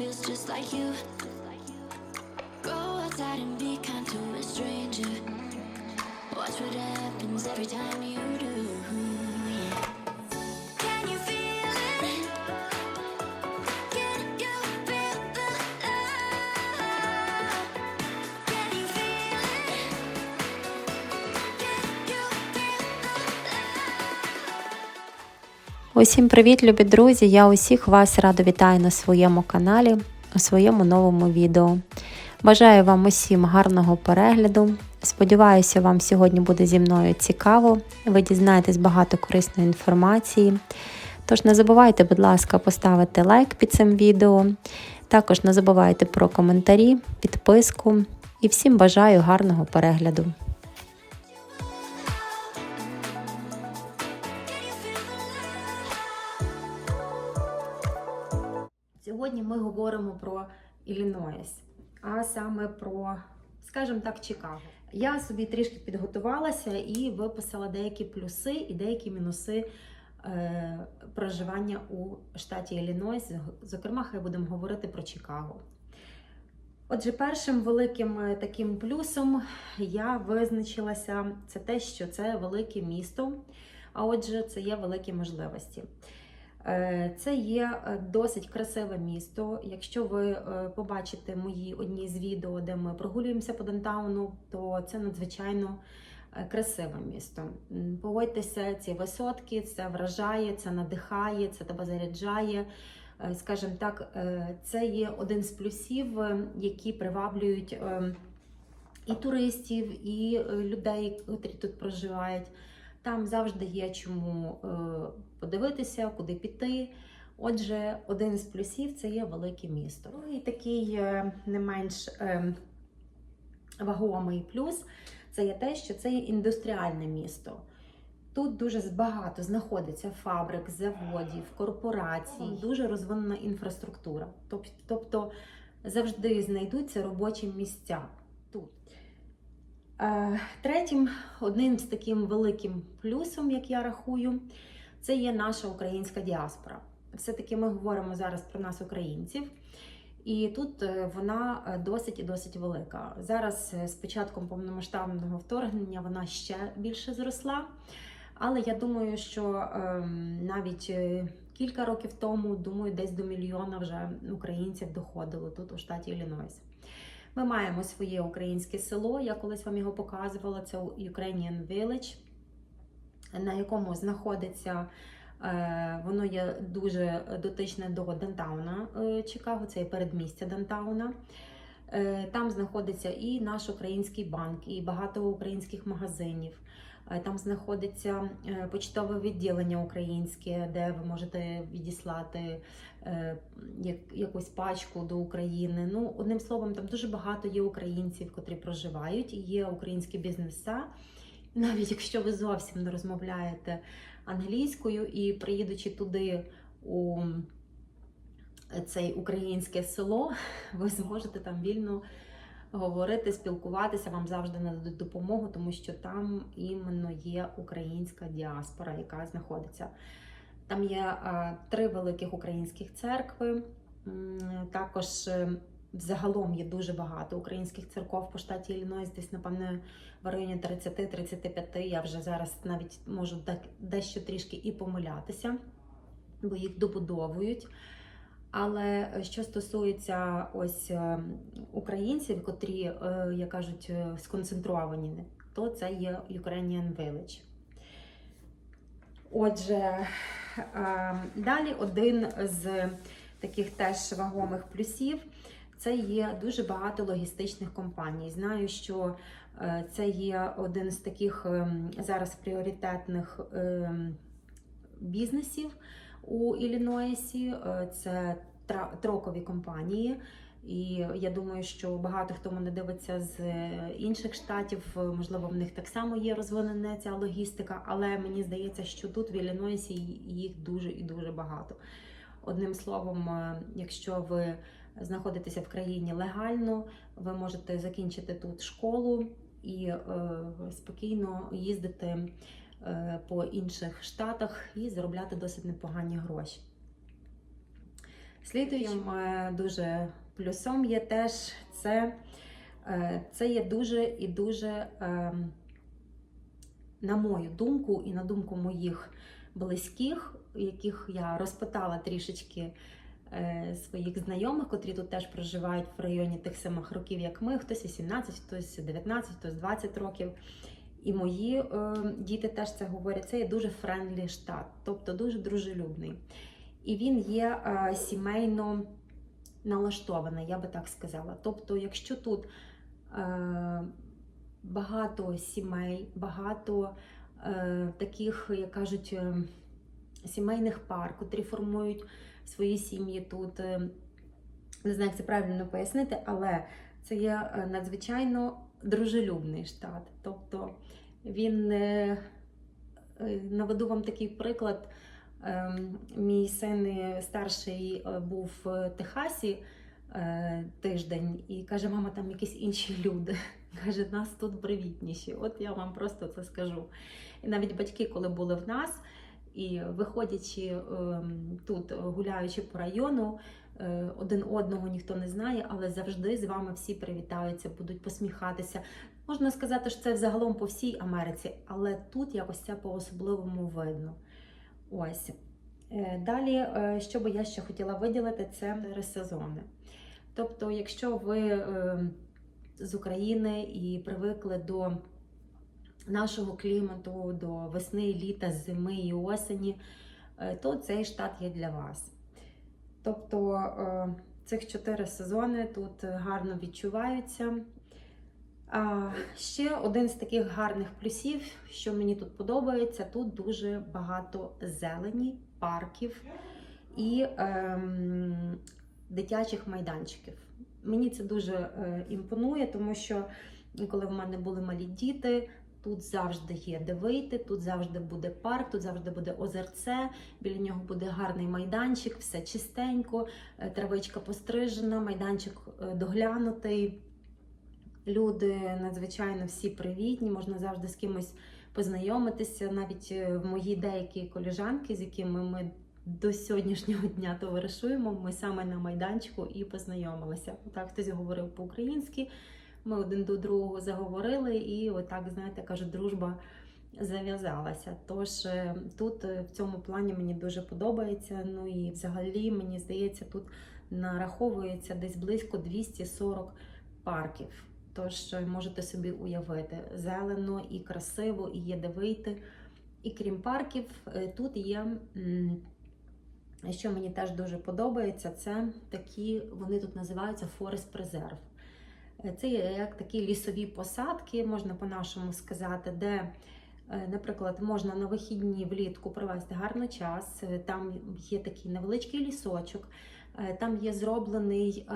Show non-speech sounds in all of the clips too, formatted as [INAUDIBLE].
feels just like you. Go outside and be kind to a stranger. Watch what happens every time you do. Усім привіт, любі друзі! Я усіх вас радо вітаю на своєму каналі у своєму новому відео. Бажаю вам усім гарного перегляду. Сподіваюся, вам сьогодні буде зі мною цікаво. Ви дізнаєтесь багато корисної інформації. Тож не забувайте, будь ласка, поставити лайк під цим відео. Також не забувайте про коментарі, підписку і всім бажаю гарного перегляду. Сьогодні ми говоримо про Іллінойс, а саме про, скажімо так, Чикаго. Я собі трішки підготувалася і виписала деякі плюси і деякі мінуси е, проживання у штаті Іллінойс. Зокрема, хай будемо говорити про Чикаго. Отже, першим великим е, таким плюсом я визначилася це те, що це велике місто, а отже, це є великі можливості. Е, Це є е, досить красиве місто. Якщо ви е, побачите мої одні з відео, де ми прогулюємося по Дантауну, то це надзвичайно красиве місто. Погодьтеся, ці висотки, це вражає, це надихає, це тебе заряджає. Скажімо так, це є один з плюсів, які приваблюють е, і туристів, і людей, які тут проживають. Там завжди є чому е, подивитися, куди піти. Отже, один з плюсів це є велике місто. Другий такий е, не менш е, вагомий плюс це є те, що це є індустріальне місто. Тут дуже багато знаходиться фабрик, заводів, корпорацій, дуже розвинена інфраструктура. Тобто завжди знайдуться робочі місця тут. Е, Третім, одним з таким великим плюсом, як я рахую, це є наша українська діаспора. Все-таки ми говоримо зараз про нас, українців, і тут е, вона е, досить і досить велика. Зараз з початком повномасштабного вторгнення вона ще більше зросла. Але я думаю, що ем, навіть кілька років тому, думаю, десь до мільйона вже українців доходило тут у штаті Іллінойс. Ми маємо своє українське село. Я колись вам його показувала. Це Ukrainian Village, на якому знаходиться. е, Воно є дуже дотичне до Дантауна е, Чикаго, це є передмістя Дантауна. Е, Там знаходиться і наш український банк, і багато українських магазинів. Е, Там знаходиться е, почтове відділення українське, де ви можете відіслати е, якусь пачку до України. Ну, одним словом, там дуже багато є українців, котрі проживають, є українські бізнеса. Навіть якщо ви зовсім не розмовляєте англійською і приїдучи туди у це українське село, ви зможете там вільно говорити, спілкуватися, вам завжди нададуть допомогу, тому що там іменно є українська діаспора, яка знаходиться. Там є е, три великих українських церкви. Також е, загалом є дуже багато українських церков по штаті Іллінойс, десь, напевно, в районі 30-35. Я вже зараз навіть можу дещо трішки і помилятися, бо їх добудовують. Але е, що стосується ось е, українців, котрі, е, як кажуть, сконцентровані, то це є Ukrainian Village. Отже, далі один з таких теж вагомих плюсів це є дуже багато логістичних компаній. Знаю, що це є один з таких ем, зараз пріоритетних ем, бізнесів у Іллінойсі. Е, Це трокові компанії. І я думаю, що багато хто мене дивиться з е, інших штатів, е, можливо, в них так само є розвинена ця логістика, але мені здається, що тут в Іллінойсі їх дуже і дуже багато. Одним словом, якщо ви знаходитеся в країні легально, ви можете закінчити тут школу і е, спокійно їздити по інших штатах і заробляти досить непогані гроші. Слідуючим е, дуже плюсом є теж це, е, це є дуже і дуже, на мою думку, і на думку моїх близьких, яких я розпитала трішечки е, своїх знайомих, котрі тут теж проживають в районі тих самих років, як ми, хтось 18, хтось 19, хтось 20 років. І мої е, діти теж це говорять. Це є дуже френдлі штат, тобто дуже дружелюбний. І він є е, сімейно налаштований, я би так сказала. Тобто, якщо тут е, багато сімей, багато е, таких, як кажуть, е, сімейних пар, котрі формують свої сім'ї тут. е, Не знаю, як це правильно пояснити, але це є е, надзвичайно дружелюбний штат. Тобто він е, наведу вам такий приклад. Ем, Мій син е, старший е, був в Техасі е, тиждень і каже: мама, там якісь інші люди. [LAUGHS] Каже, нас тут привітніші. От я вам просто це скажу. І навіть батьки, коли були в нас, і виходячи ем, тут, гуляючи по району, е, один одного ніхто не знає, але завжди з вами всі привітаються, будуть посміхатися. Можна сказати, що це взагалом по всій Америці, але тут якось це по-особливому видно. Ось. Е, Далі, е, що би я ще хотіла виділити, це чотири сезони. Тобто, якщо ви е, з України і привикли до нашого клімату, до весни, літа, зими і осені, е, то цей штат є для вас. Тобто е, цих чотири сезони тут гарно відчуваються. А ще один з таких гарних плюсів, що мені тут подобається, тут дуже багато зелені, парків і ем, дитячих майданчиків. Мені це дуже е, імпонує, тому що коли в мене були малі діти, тут завжди є де вийти, тут завжди буде парк, тут завжди буде озерце, біля нього буде гарний майданчик, все чистенько, е, травичка пострижена, майданчик е, доглянутий. Люди надзвичайно всі привітні, можна завжди з кимось познайомитися. Навіть е, мої деякі коліжанки, з якими ми до сьогоднішнього дня товаришуємо, ми саме на майданчику і познайомилися. Так, хтось говорив по-українськи, ми один до другого заговорили, і отак, знаєте, кажуть, дружба зав'язалася. Тож е, тут е, в цьому плані мені дуже подобається. Ну і взагалі, мені здається, тут нараховується десь близько 240 парків. Тож е, можете собі уявити, зелено і красиво, і є де вийти. І крім парків, тут є, що мені теж дуже подобається, це такі, вони тут називаються Forest Preserve. Це є як такі лісові посадки, можна по-нашому сказати, де, е, наприклад, можна на вихідні влітку провести гарний час. Е, Там є такий невеличкий лісочок, е, там є зроблений.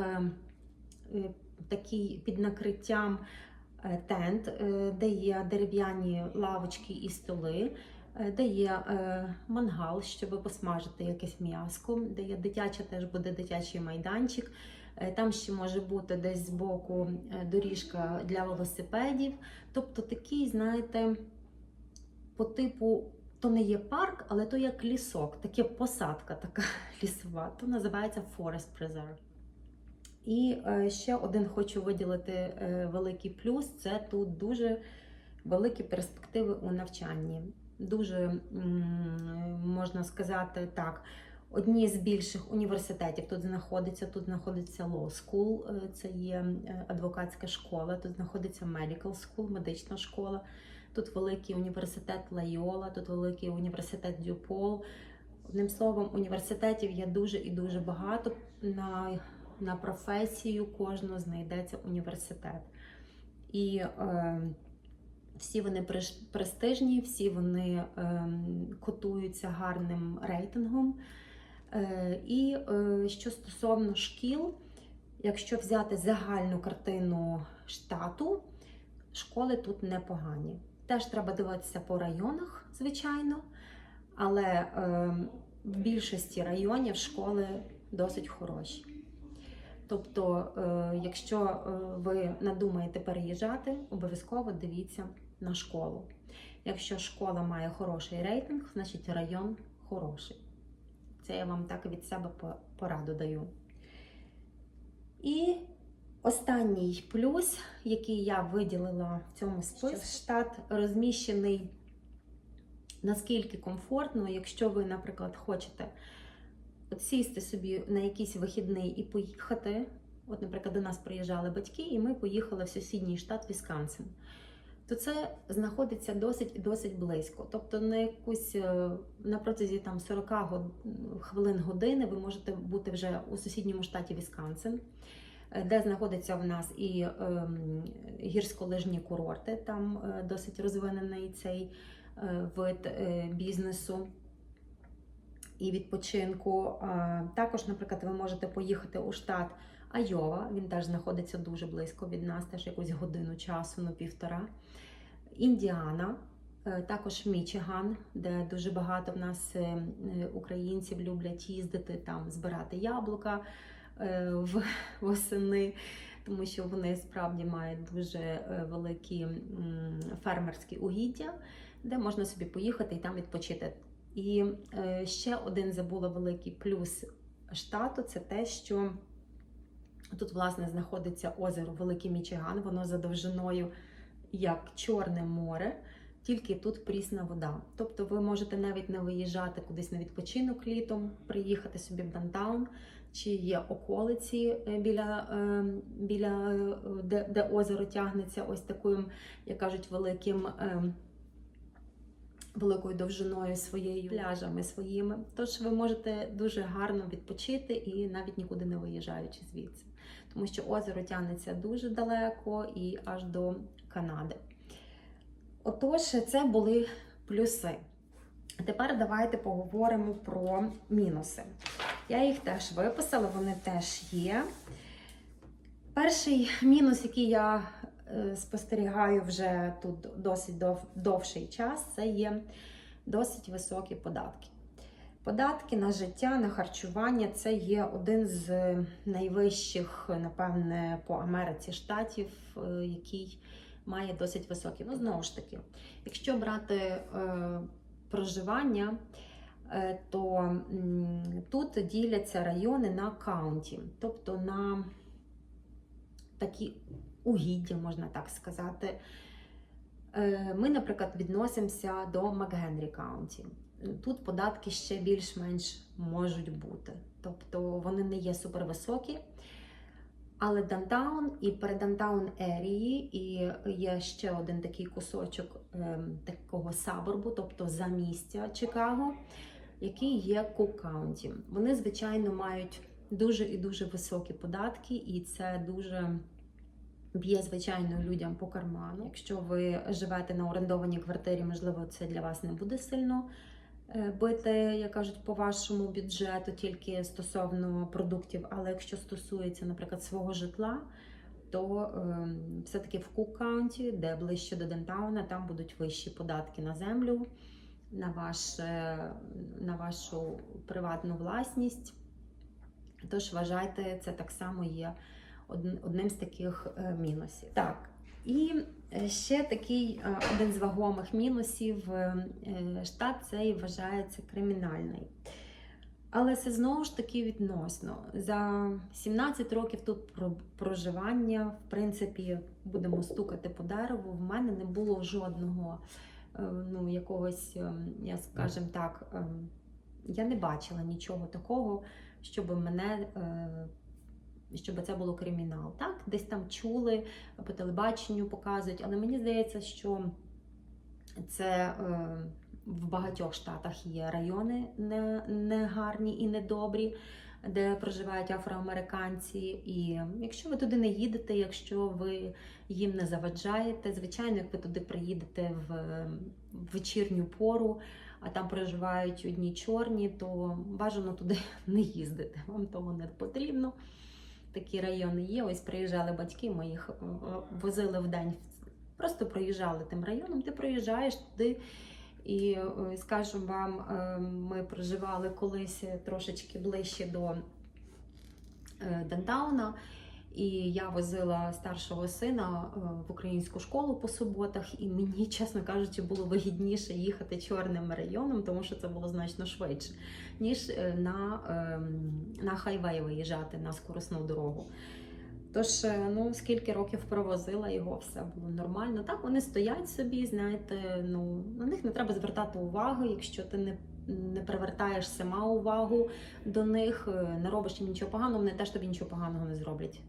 такий під накриттям тент, де є дерев'яні лавочки і столи, де є мангал, щоб посмажити якесь м'яско, де є дитяча, теж буде дитячий майданчик. Е, Там ще може бути десь збоку е, доріжка для велосипедів. Тобто такий, знаєте, по типу, то не є парк, але то як лісок, таке посадка така [LAUGHS] лісова, то називається Forest Preserve. І е, ще один хочу виділити великий плюс: це тут дуже великі перспективи у навчанні. Дуже можна сказати так. Одні з більших університетів тут знаходиться. Тут знаходиться Law School, е, це є е, адвокатська школа, тут знаходиться Medical School, медична школа. Тут великий університет Лайола, тут великий університет Дюпол. Одним словом, університетів є дуже і дуже багато. На на професію кожного знайдеться університет. І е, всі вони престижні, всі вони е, котуються гарним рейтингом. Е, і е, що стосовно шкіл, якщо взяти загальну картину штату, школи тут непогані. Теж треба дивитися по районах, звичайно, але е, в більшості районів школи досить хороші. Тобто, якщо ви надумаєте переїжджати, обов'язково дивіться на школу. Якщо школа має хороший рейтинг, значить район хороший. Це я вам так від себе пораду даю. І останній плюс, який я виділила в цьому списку, штат розміщений наскільки комфортно, якщо ви, наприклад, хочете от сісти собі на якийсь вихідний і поїхати. От, наприклад, до нас приїжджали батьки, і ми поїхали в сусідній штат Вісконсин. То це знаходиться досить досить близько. Тобто на якусь е, на протязі там 40 хвилин години ви можете бути вже у сусідньому штаті Вісконсин, е, де знаходиться в нас і ем, гірськолижні курорти. Там е, досить розвинений цей е, вид е, бізнесу і відпочинку. Також, наприклад, ви можете поїхати у штат Айова. Він теж знаходиться дуже близько від нас, теж якусь годину часу, ну півтора. Індіана, е, також Мічиган, де дуже багато в нас е, українців люблять їздити там, збирати яблука е, в [LAUGHS] восени, тому що вони справді мають дуже великі фермерські угіддя, де можна собі поїхати і там відпочити. І ще один забула великий плюс штату це те, що тут, власне, знаходиться озеро Великий Мічиган, воно за довжиною як Чорне море, тільки тут прісна вода. Тобто ви можете навіть не виїжджати кудись на відпочинок літом, приїхати собі в Дантаун, чи є околиці е, біля, е, біля е, де, де озеро тягнеться ось таким, як кажуть, великим. Великою довжиною своєю пляжами своїми. Тож ви можете дуже гарно відпочити і навіть нікуди не виїжджаючи звідси, тому що озеро тягнеться дуже далеко і аж до Канади. Отож, це були плюси. Тепер давайте поговоримо про мінуси. Я їх теж виписала, вони теж є. Перший мінус, який я е, спостерігаю вже тут досить дов, довший час, це є досить високі податки. Податки на життя, на харчування це є один з найвищих, напевне, по Америці штатів, е, який має досить високі. Ну, знову ж таки, якщо брати е, проживання, е, то м, тут діляться райони на каунті, тобто на такі угіддя, можна так сказати. Е, Ми, наприклад, відносимося до МакГенрі Каунті. Тут податки ще більш-менш можуть бути. Тобто вони не є супервисокі. Але Дантаун і передандаун ерії, і є ще один такий кусочок ем, такого саборбу, тобто замістя Чикаго, який є Кук Каунті. Вони, звичайно, мають дуже і дуже високі податки, і це дуже б'є, звичайно, людям по карману. Якщо ви живете на орендованій квартирі, можливо, це для вас не буде сильно бити, як кажуть, по вашому бюджету, тільки стосовно продуктів. Але якщо стосується, наприклад, свого житла, то е, все-таки в Кук Каунті, де ближче до Дентауна, там будуть вищі податки на землю, на, ваш, е, на вашу приватну власність. Тож вважайте, це так само є одним з таких е, мінусів. Так, і е, ще такий е, один з вагомих мінусів е, штат цей вважається кримінальний. Але це знову ж таки відносно. За 17 років тут проживання, в принципі, будемо стукати по дереву. В мене не було жодного ну, якогось, я скажем так, я не бачила нічого такого, щоб мене. Щоб це було кримінал. Так, десь там чули, по телебаченню показують, але мені здається, що це е, в багатьох штатах є райони не, негарні і недобрі, де проживають афроамериканці. І якщо ви туди не їдете, якщо ви їм не заваджаєте, звичайно, як ви туди приїдете в вечірню пору, а там проживають одні чорні, то бажано туди [LAUGHS] не їздити. Вам того не потрібно. Такі райони є. Ось приїжджали батьки, ми їх е, возили в день. Просто проїжджали тим районом. Ти проїжджаєш туди, і е, скажу вам, е, ми проживали колись трошечки ближче до Дантауна. І я возила старшого сина е, в українську школу по суботах, і мені, [LAUGHS] чесно кажучи, було вигідніше їхати чорним районом, тому що це було значно швидше, ніж е, на, ем, на хайвей виїжджати на скоросну дорогу. Тож, е, ну скільки років провозила його, все було нормально. Так, вони стоять собі, знаєте, ну на них не треба звертати увагу, якщо ти не, не привертаєш сама увагу до них, е, не робиш їм нічого поганого, вони теж тобі нічого поганого не зроблять.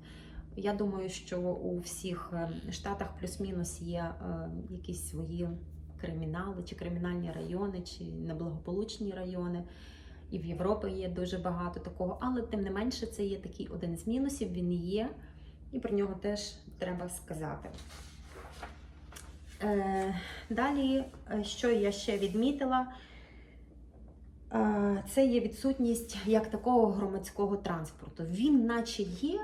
Я думаю, що у всіх е, штатах плюс-мінус є е, якісь свої кримінали, чи кримінальні райони, чи неблагополучні райони. І в Європі є дуже багато такого, але тим не менше це є такий один з мінусів, він є, і про нього теж треба сказати. Далі, що я ще відмітила, це є відсутність як такого громадського транспорту. Він, наче є,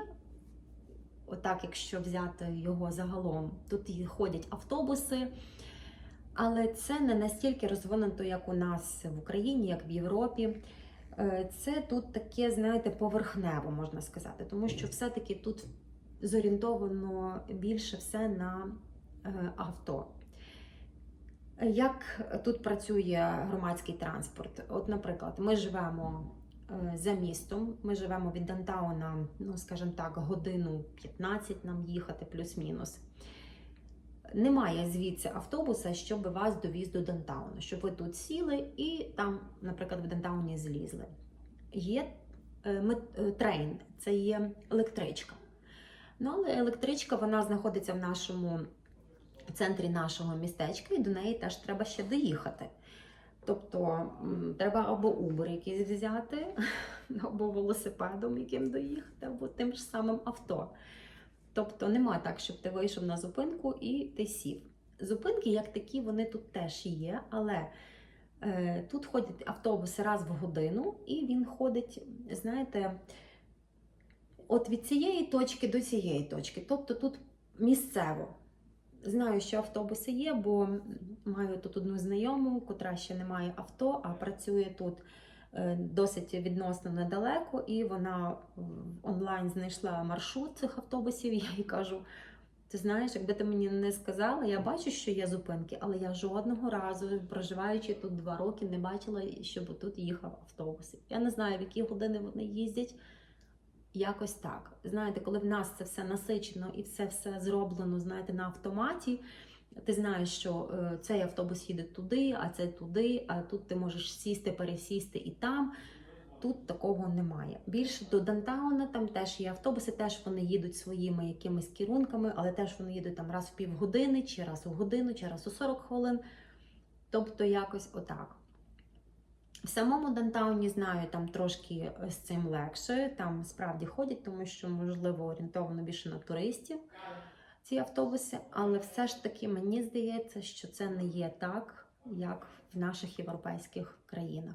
отак, якщо взяти його загалом, тут ходять автобуси. Але це не настільки розвинуто, як у нас в Україні, як в Європі. Е, Це тут таке, знаєте, поверхнево можна сказати, тому що все-таки тут зорієнтовано більше все на е, авто. Як тут працює громадський транспорт? От, наприклад, ми живемо е, за містом, ми живемо від Дантауна, ну, скажімо так, годину 15 нам їхати, плюс-мінус. Немає звідси автобуса, щоб вас довіз до Дантауну, щоб ви тут сіли і там, наприклад, в Дантауні злізли. Є е, е, трейн, це є електричка. Ну, але електричка вона знаходиться в нашому центрі нашого містечка, і до неї теж треба ще доїхати. Тобто треба або Uber якийсь взяти, [LAUGHS] або велосипедом яким доїхати, або тим ж самим авто. Тобто нема так, щоб ти вийшов на зупинку і ти сів. Зупинки, як такі, вони тут теж є, але е, тут ходять автобуси раз в годину, і він ходить, знаєте, от від цієї точки до цієї точки. Тобто тут місцево. Знаю, що автобуси є, бо маю тут одну знайому, котра ще не має авто, а працює тут е, досить відносно недалеко, і вона онлайн знайшла маршрут цих автобусів. [LAUGHS] Я їй кажу: ти знаєш, якби ти мені не сказала, я бачу, що є зупинки, але я жодного разу, проживаючи тут два роки, не бачила, щоб тут їхав автобус. Я не знаю, в які години вони їздять. Якось так. Знаєте, коли в нас це все насичено і все все зроблено, знаєте, на автоматі. Ти знаєш, що е, цей автобус їде туди, а це туди, а тут ти можеш сісти, пересісти і там. Тут такого немає. Більше до Дантауна там теж є автобуси, теж вони їдуть своїми якимись керунками, але теж вони їдуть там раз в півгодини, чи раз у годину, чи раз у 40 хвилин. Тобто якось отак. В самому Дантауні знаю, там трошки з цим легше, там справді ходять, тому що, можливо, орієнтовано більше на туристів ці автобуси, але все ж таки мені здається, що це не є так, як в наших європейських країнах.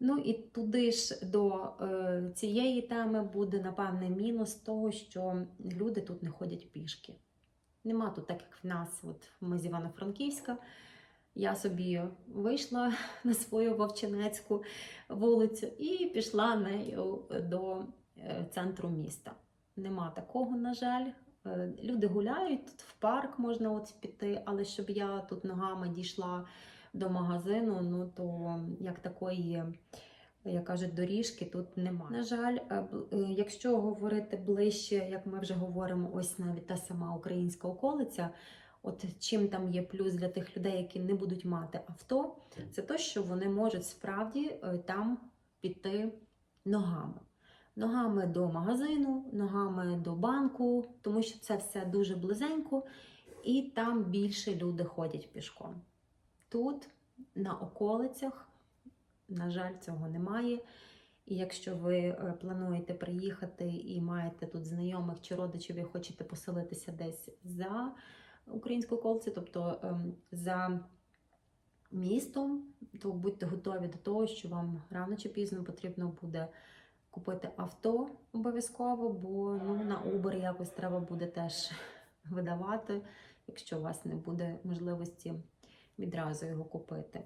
Ну і туди ж до е, цієї теми буде, напевне, мінус того, що люди тут не ходять пішки. Нема тут, так як в нас, от ми з Івано-Франківська. Я собі вийшла [LAUGHS] на свою Вовчинецьку вулицю і пішла нею до е, центру міста. Нема такого, на жаль. Е, Люди гуляють, тут в парк можна от піти, але щоб я тут ногами дійшла до магазину, ну то як такої, як кажуть, доріжки тут немає. На жаль, е, якщо говорити ближче, як ми вже говоримо, ось навіть та сама українська околиця. От чим там є плюс для тих людей, які не будуть мати авто, це те, що вони можуть справді е, там піти ногами. Ногами до магазину, ногами до банку, тому що це все дуже близенько, і там більше люди ходять пішком. Тут, на околицях, на жаль, цього немає. І якщо ви е, плануєте приїхати і маєте тут знайомих чи родичів, і хочете поселитися десь за українську околицю, тобто ем, за містом, то будьте готові до того, що вам рано чи пізно потрібно буде купити авто обов'язково, бо ну, на Uber якось треба буде теж видавати, якщо у вас не буде можливості відразу його купити.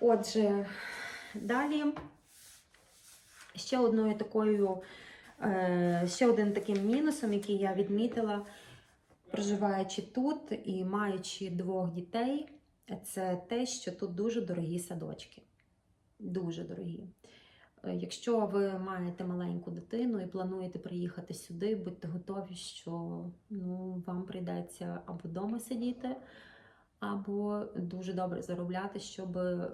Отже, далі ще одною такою Е, Ще один таким мінусом, який я відмітила, проживаючи тут і маючи двох дітей, це те, що тут дуже дорогі садочки. Дуже дорогі. Е, Якщо ви маєте маленьку дитину і плануєте приїхати сюди, будьте готові, що ну, вам прийдеться або вдома сидіти, або дуже добре заробляти, щоб е,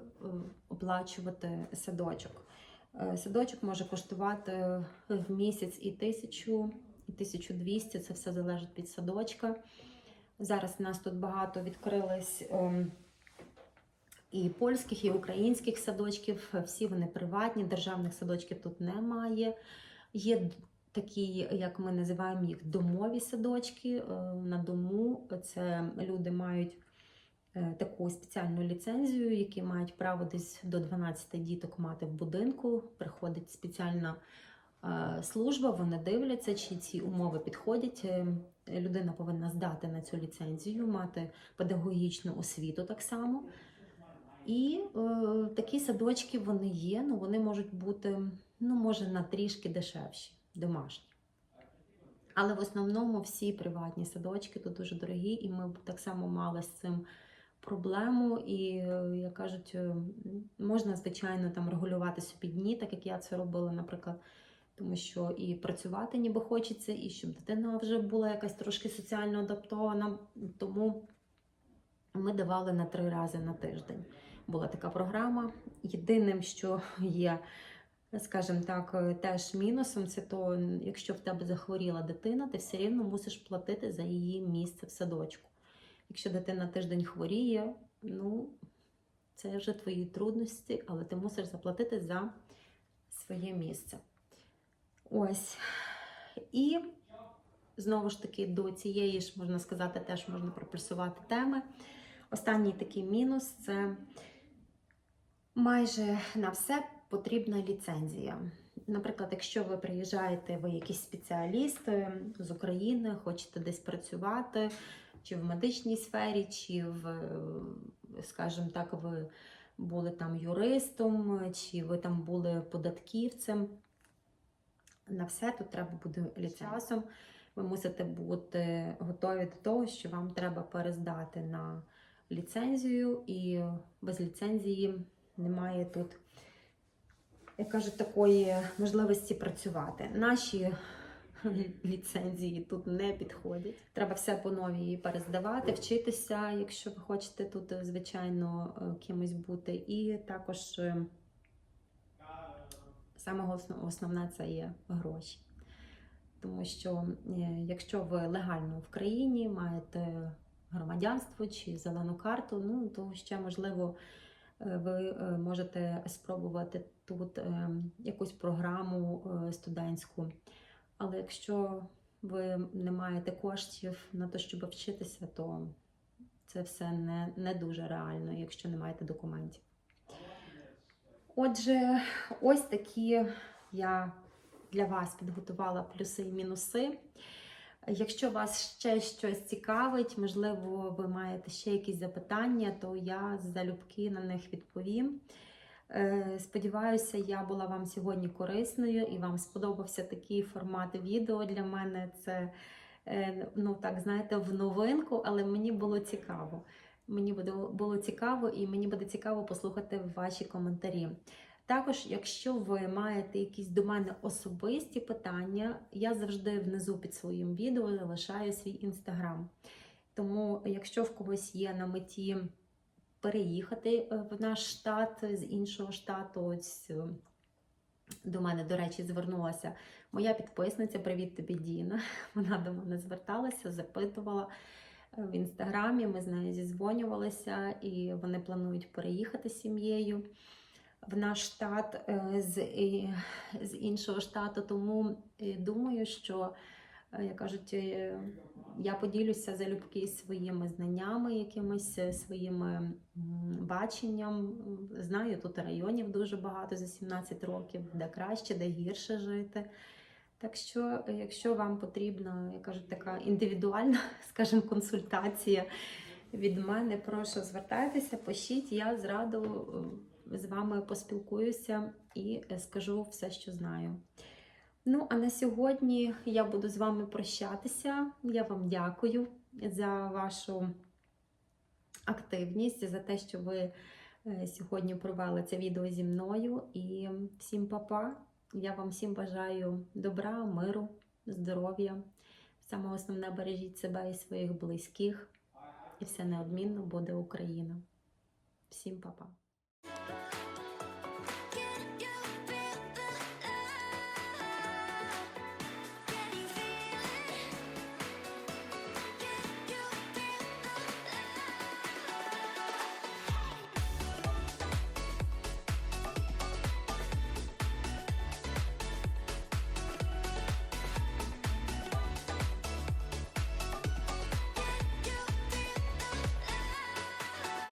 оплачувати садочок. Е, Садочок може коштувати в місяць і тисячу, і 1200, це все залежить від садочка. Зараз в нас тут багато відкрилось ем, і польських, і українських садочків. Всі вони приватні, державних садочків тут немає. Є такі, як ми називаємо їх, домові садочки. Е, На дому це люди мають е, таку спеціальну ліцензію, які мають право десь до 12 діток мати в будинку. Приходить спеціальна служба, вони дивляться, чи ці умови підходять. Е, Людина повинна здати на цю ліцензію, мати педагогічну освіту так само. І е, такі садочки вони є, ну вони можуть бути, ну, може, на трішки дешевші, домашні. Але в основному всі приватні садочки тут дуже дорогі, і ми так само мали з цим проблему. І, е, як кажуть, е, можна, звичайно, там регулювати собі дні, так як я це робила, наприклад. Тому що і працювати ніби хочеться, і щоб дитина вже була якась трошки соціально адаптована. Тому ми давали на три рази на тиждень. Була така програма. Єдиним, що є, скажімо так, теж мінусом, це то, якщо в тебе захворіла дитина, ти все рівно мусиш платити за її місце в садочку. Якщо дитина тиждень хворіє, ну це вже твої трудності, але ти мусиш заплатити за своє місце. Ось. І знову ж таки до цієї ж, можна сказати, теж можна проплюсувати теми. Останній такий мінус це майже на все потрібна ліцензія. Наприклад, якщо ви приїжджаєте, ви якийсь спеціаліст е, з України, хочете десь працювати, чи в медичній сфері, чи в, скажімо так, ви були там юристом, чи ви там були податківцем. На все тут треба буде ліцензія. Ви мусите бути готові до того, що вам треба перездати на ліцензію, і без ліцензії немає тут, як кажуть, такої можливості працювати. Наші [LAUGHS] ліцензії тут не підходять. Треба все по новій перездавати, вчитися, якщо ви хочете тут, звичайно, е, кимось бути. І також е, саме основне це є гроші. Тому що е, якщо ви легально в країні маєте громадянство чи зелену карту, ну то ще можливо е, ви е, можете спробувати тут якусь програму студентську. Але якщо ви не маєте коштів на те, щоб вчитися, то це все не, не дуже реально, якщо не маєте документів. Отже, ось такі я для вас підготувала плюси і мінуси. Якщо вас ще щось цікавить, можливо, ви маєте ще якісь запитання, то я залюбки на них відповім. Е, Сподіваюся, я була вам сьогодні корисною і вам сподобався такий формат відео. Для мене це, е, ну так, знаєте, в новинку, але мені було цікаво. Мені буде- було цікаво і мені буде цікаво послухати ваші коментарі. Також, якщо ви маєте якісь до мене особисті питання, я завжди внизу під своїм відео залишаю свій інстаграм. Тому, якщо в когось є на меті переїхати е, в наш штат з іншого штату, ось е, до мене, до речі, звернулася моя підписниця. Привіт тобі, Діна. [LAUGHS] Вона до мене зверталася, запитувала в інстаграмі. Ми з нею зізвонювалися, і вони планують переїхати з сім'єю в наш штат е, з, з іншого штату. Тому е, думаю, що, е, як кажуть, я поділюся залюбки своїми знаннями, якимись своїми баченням. Знаю, тут районів дуже багато за 17 років, де краще, де гірше жити. Так що, е, якщо вам потрібна, як кажуть, така індивідуальна, [LAUGHS] скажімо, консультація від мене, прошу звертайтеся, пишіть, я зраду е, з вами поспілкуюся і е, скажу все, що знаю. Ну, а на сьогодні я буду з вами прощатися. Я вам дякую за вашу активність, за те, що ви сьогодні провели це відео зі мною. І всім па-па. Я вам всім бажаю добра, миру, здоров'я. Саме основне бережіть себе і своїх близьких. І все неодмінно буде Україна. Всім па-па.